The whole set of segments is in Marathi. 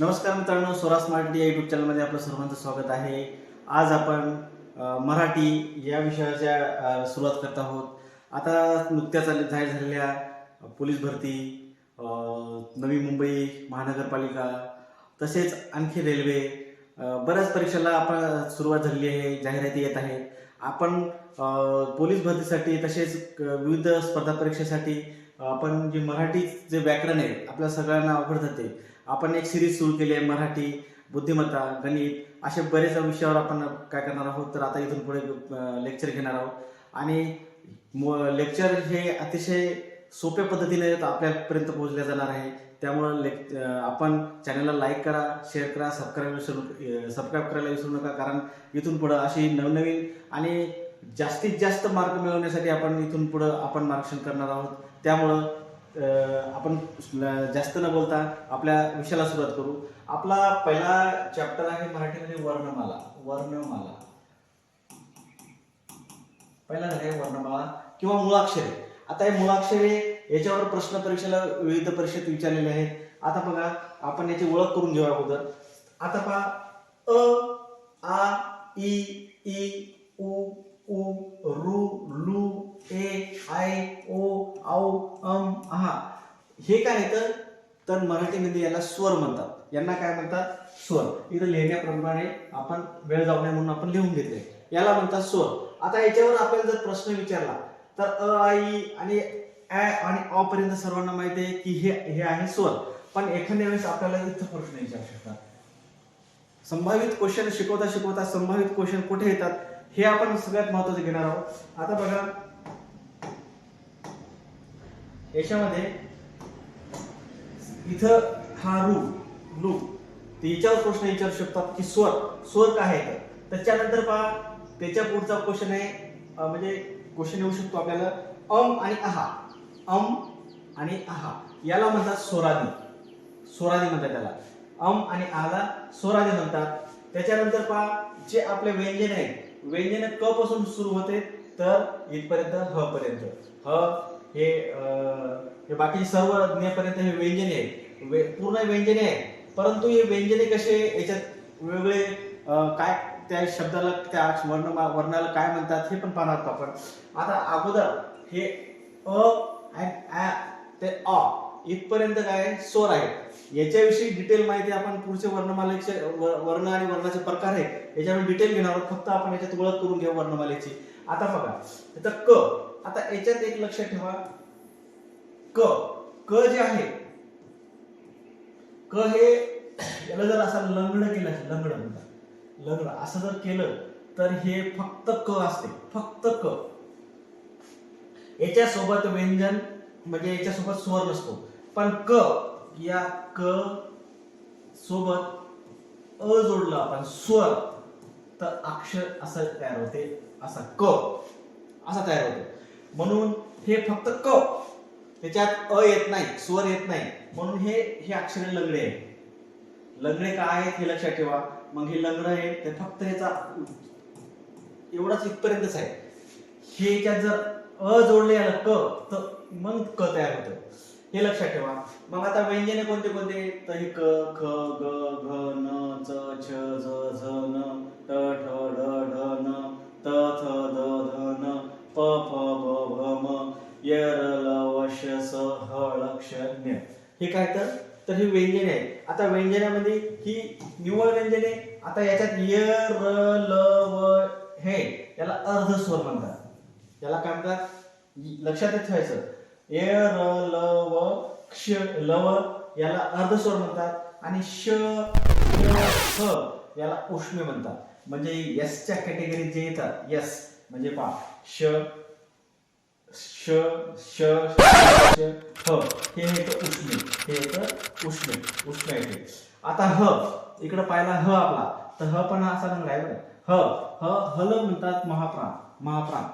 नमस्कार मित्रांनो स्वरा स्मार्ट या युट्यूब चॅनलमध्ये आपलं सर्वांचं स्वागत आहे. आज आपण मराठी या विषयाच्या सुरुवात करत आहोत. आता नुकत्याच जाहीर झालेल्या पोलीस भरती नवी मुंबई महानगरपालिका तसेच आणखी रेल्वे बऱ्याच परीक्षेला आपण सुरुवात झालेली आहे जाहिराती येत आहेत. आपण पोलीस भरतीसाठी तसेच विविध स्पर्धा परीक्षेसाठी आपण जे मराठी जे व्याकरण आहे आपल्या सगळ्यांना अवघड जाते आपण एक सिरीज सुरू केली आहे मराठी बुद्धिमत्ता गणित असे बरेच विषयावर आपण काय करणार आहोत तर आता इथून पुढे लेक्चर घेणार आहोत. आणि लेक्चर हे अतिशय सोप्या पद्धतीने आपल्यापर्यंत पोहोचले जाणार आहे. त्यामुळं लेक् आपण चॅनलला लाईक करा शेअर करा सबस्क्राईब विसरू सबस्क्राईब करायला विसरू नका कारण इथून पुढं अशी नवनवीन आणि जास्तीत जास्त मार्क मिळवण्यासाठी आपण इथून पुढं आपण मार्गदर्शन करणार आहोत. त्यामुळं आपण जास्त न बोलता आपल्या विषयाला सुरुवात करू. आपला पहिला चॅप्टर आहे मराठीमध्ये वर्णमाला. वर्णमाला. पहिला आहे वर्णमाला किंवा मुळाक्षरे. आता हे मुळाक्षरे याच्यावर प्रश्न परीक्षेला विविध परीक्षेत विचारलेले आहेत. आता बघा आपण याची ओळख करून घेऊ अगोदर. आता पहा अ आ इ ई उ उ रु लु ए आय ओ औ अम आहा हे काय आहे तर? तर मराठीमध्ये याला स्वर म्हणतात. यांना काय म्हणतात? स्वर. इथं लिहिण्याप्रमाणे आपण वेळ जाऊ नये म्हणून आपण लिहून घेतले याला म्हणतात स्वर. आता याच्यावर आपल्याला जर प्रश्न विचारला तर अ आई आणि ॲ आणि अ पर्यंत सर्वांना माहिती आहे की हे हे आहे स्वर. पण एखाद्या वेळेस आपल्याला इथं प्रश्न विचारू शकतात. संभावित क्वेश्चन शिकवता शिकवता संभावित क्वेश्चन कुठे येतात? हे आपण सगळ्यात महत्वाचं घेणार आहोत. आता बघा. याच्यामध्ये इथं हा रू लू ते याच्यावर प्रश्न विचारू शकतात की स्वर स्वर काय आहे तर? त्याच्यानंतर पहा त्याच्या पुढचा क्वेश्चन आहे म्हणजे क्वेश्चन येऊ शकतो आपल्याला. अम आणि आहा अम आणि आहा याला म्हणतात स्वरादी. स्वरादी म्हणतात त्याला. अम आणि आला स्वरादी म्हणतात. त्याच्यानंतर पहा जे आपले व्यंजन आहे व्यंजन क पासून सुरू होते तर इथपर्यंत ह पर्यंत. ह हे अं, हे बाकी सर्व ज्ञापर्यंत हे व्यंजने आहेत वे- पूर्ण व्यंजने आहेत परंतु हे व्यंजने कसे याच्यात वेगळे काय त्या शब्दाला त्या वर्ण वर्णाला काय म्हणतात हे पण पाहणार आहोत आपण. आता अगोदर हे अ ते अ. इथपर्यंत काय आहे? स्वर आहे याच्याविषयी डिटेल माहिती आपण पुढचे वर्णमालेचे वर्ण आणि वर्णाचे प्रकार आहेत. याच्यावर डिटेल घेणार आहोत. फक्त आपण याच्यात ओळख करून घेऊ वर्णमालेची. आता बघा. इथं क. आता याच्यात एक लक्षात ठेवा. क. क जे आहे क हे याला जर असा लंगड केलं असेल लंगड म्हणतात. लंगड. असं जर केलं तर हे फक्त क असते. फक्त क. याच्यासोबत व्यंजन म्हणजे याच्यासोबत स्वर नसतो. पण क या क सोबत अ जोडलं आपण स्वर तर अक्षर असं तयार होते असा क असा तयार होतो. म्हणून हे फक्त क. त्याच्यात अ येत नाही स्वर येत नाही. म्हणून हे हे अक्षर लंगडे आहे लंगडे काय आहेत हे लक्षात ठेवा. मग हे लंगडं आहे ते फक्त याचा एवढाच इथपर्यंतच आहे. हे याच्यात जर अ जोडले याला क तर मग क तयार होतं. हे लक्षात ठेवा. मग आता व्यंजने कोणते कोणते? तर हे क ख ग घ न च छ ज झ न ट ठ ड ढ न त थ द ध न प फ ब भ म य र ल व श स ह ळ क्ष ज्ञ हे काय तर? तर ही व्यंजने आहेत. आता व्यंजनामध्ये ही निव्वळ व्यंजने आता याच्यात य र ल व हे याला अर्ध स्वर म्हणतात. याला काय म्हणतात? लक्षात ठेवायचं. ए र ल व क्ष लव याला अर्ध स्वर म्हणतात आणि श ह याला उष्मे म्हणतात. म्हणजे यसच्या कॅटेगरीत जे येतात यस म्हणजे पा श श श ह हे येतं उष्णे हे येतं उष्णे उष्ण येते. आता ह इकडं पाहिला ह आपला तर ह पण असा रंग आहे बरं? ह ह हल म्हणतात महाप्राण महाप्राण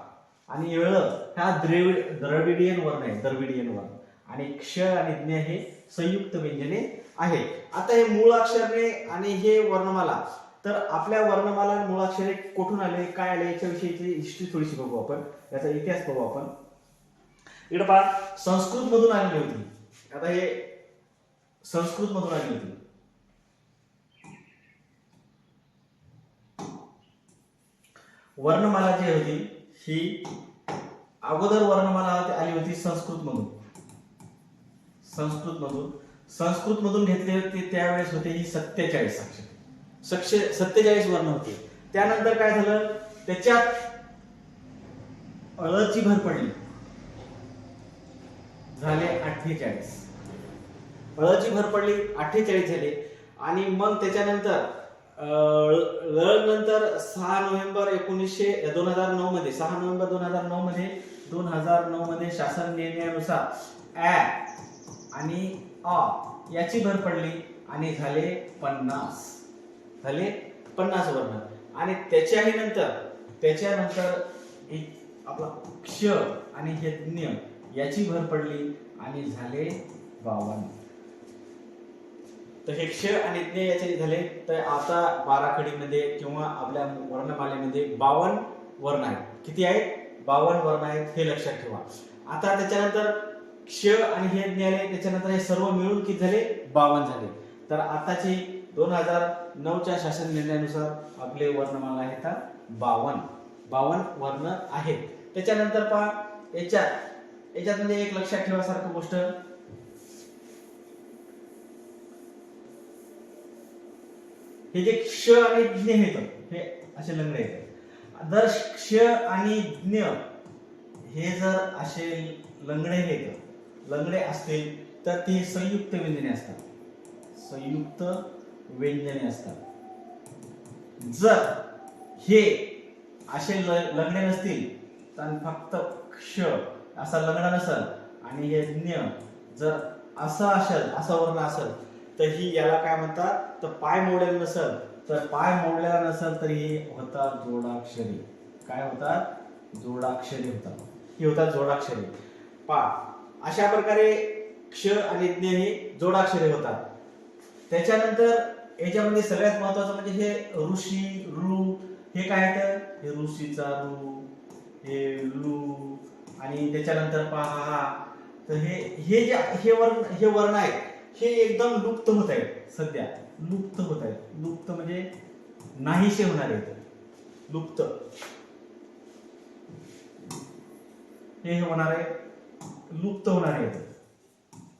आणि ळ हा द्रविड द्रविडियन वर्ण आहे द्रविडियन वर्ण आणि क्ष आणि ज्ञ हे संयुक्त व्यंजने आहे आता हे मूळ अक्षरने आणि हे वर्णमाला तर आपल्या वर्णमाला मूळाक्षरे कुठून आले काय आले याच्याविषयीची हिस्ट्री थोडीशी बघू आपण. याचा इतिहास बघू आपण. इकडे पहा संस्कृत मधून आलेली होती. आता हे संस्कृत मधून आली होती. वर्णमाला जी होती ही अगोदर वर्णमाला आली होती संस्कृत मधून संस्कृत मधून संस्कृत मधून घेतले होते त्यावेळेस होते ही सत्तेचाळीस अक्षर. सक्षे सत्तेचाळीस वर्ण होते. त्यानंतर काय झालं? त्याच्यात अळची भर पडली. झाले अठ्ठेचाळीस. अळची भर पडली अठ्ठेचाळीस झाले. आणि मग त्याच्यानंतर नंतर सहा नोव्हेंबर एकोणीसशे दोन हजार नऊ मध्ये सहा नोव्हेंबर दोन हजार नऊ मध्ये दोन हजार नऊ मध्ये शासन निर्णयानुसार ॲ आणि अ याची भर पडली आणि झाले पन्नास. झाले पन्नास वर्ण. आणि त्याच्याही नंतर त्याच्यानंतर एक आपला क्ष आणि हे ज्ञ याची भर पडली आणि झाले बावन्न. तर हे क्ष आणि ज्ञ याचे झाले तर आता बाराखडीमध्ये किंवा आपल्या वर्णमालेमध्ये बावन्न वर्ण आहेत. किती आहेत? बावन्न वर्ण आहेत हे लक्षात ठेवा. आता त्याच्यानंतर क्ष आणि हे ज्ञ आले त्याच्यानंतर हे सर्व मिळून किती झाले? बावन्न झाले. तर आताची दोन हजार नऊच्या शासन निर्णयानुसार आपले वर्णमाला आहेत बावन्न बावन्न वर्ण आहेत. त्याच्यानंतर पहा याच्यात याच्यात म्हणजे एक लक्षात ठेवासारखं गोष्ट हे जे क्ष आणि ज्ञ येतं हे असे लग्न येतं जर क्ष आणि ज्ञ हे जर असे लंगडे येत लंगडे असतील तर ते संयुक्त व्यंजने असतात. संयुक्त व्यंजने असतात. जर हे असे ल- लंगडे नसतील तर फक्त क्ष असा लंगडा नसल आणि हे ज्ञ जर असं असेल असा वर्ण असेल तर ही याला काय म्हणतात? तर पाय मोडेल नसल तर पाय मोडलेला नसल तर ही होतात जोडाक्षरी. काय होतात जोडाक्षरी होतात ही होतात जोडाक्षरी. पा अशा प्रकारे क्ष आणि ज्ञ ही जोडाक्षरे होतात. त्याच्यानंतर याच्यामध्ये सगळ्यात महत्वाचं म्हणजे हे ऋषी ऋ हे काय तर हे ऋषीचा ऋ हे लू आणि त्याच्यानंतर पहा हा. तर हे हे जे हे वर्ण हे वर्ण आहेत हे एकदम लुप्त होत आहेत. सध्या लुप्त होत आहेत. लुप्त म्हणजे नाहीसे होणार आहेत. लुप्त. हे होणार आहे. लुप्त होणार आहेत.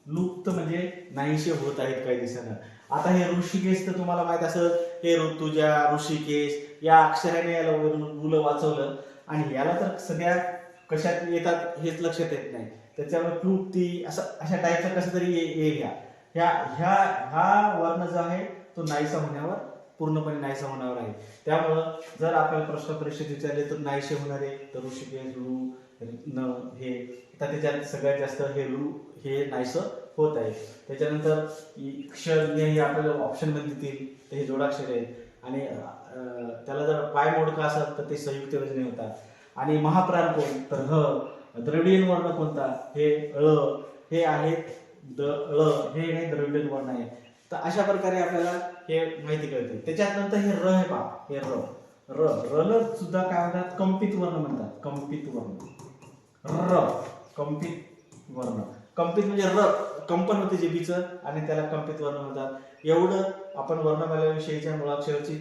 लुप्त म्हणजे नाहीसे होत आहेत काही दिवसांना. आता हे ऋषिकेश तर तुम्हाला माहीत असं हे ऋतुजा ऋषिकेश या अक्षराने याला मुलं वाचवलं आणि याला तर सध्या कशात येतात हेच लक्षात येत नाही. त्याच्यावर क्लुप्ती असं अशा टाईपचं कसं तरी ये- घ्या. ह्या ह्या ह्या हा वर्ण जो आहे तो नाहीसा होण्यावर पूर्णपणे नाहीसा होण्यावर आहे. त्यामुळं जर आपल्याला प्रश्न परीक्षेत विचारले तर नाहीसे होणारे तर ऋषिकेश रु न हे. आता त्याच्यात सगळ्यात जास्त हे ऋ हे नाहीसं होत आहे. त्याच्यानंतर इ- हे आपल्याला ऑप्शन देतील. तर हे जोडाक्षर आहेत. आणि त्याला जर पाय मोडका असेल तर ते संयुक्त योजने होतात. आणि महाप्राण कोण? तर ह. द्रविडियन वर्ण कोणता? हे ळ हे आहेत द ळ हे हे द्रविडियन वर्ण आहे तर अशा प्रकारे आपल्याला हे माहिती कळते. त्याच्यात नंतर हे र हे पा हे र. र. रल सुद्धा काय म्हणतात? कंपित वर्ण म्हणतात. कंपित वर्ण. र. कंपित वर्ण. कंपित म्हणजे र. कंपन होते जीबीचं आणि त्याला कंपित वर्ण म्हणतात. एवढं आपण वर्णमालेविषयीच्या मुळाक्षराची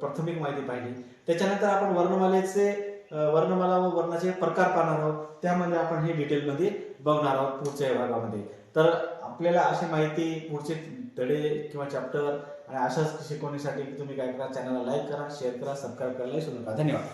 प्राथमिक माहिती पाहिली. त्याच्यानंतर आपण वर्णमालेचे वर्णमाला व वर्णाचे प्रकार पाहणार आहोत. त्यामध्ये आपण हे डिटेलमध्ये बघणार आहोत पुढच्या भागामध्ये तर आपल्याला अशी माहिती पुढचे धडे किंवा चॅप्टर आणि अशाच शिकवणीसाठी तुम्ही काय करा चॅनलला लाईक करा शेअर करा सबस्क्राईब करायला विसरू नका. धन्यवाद.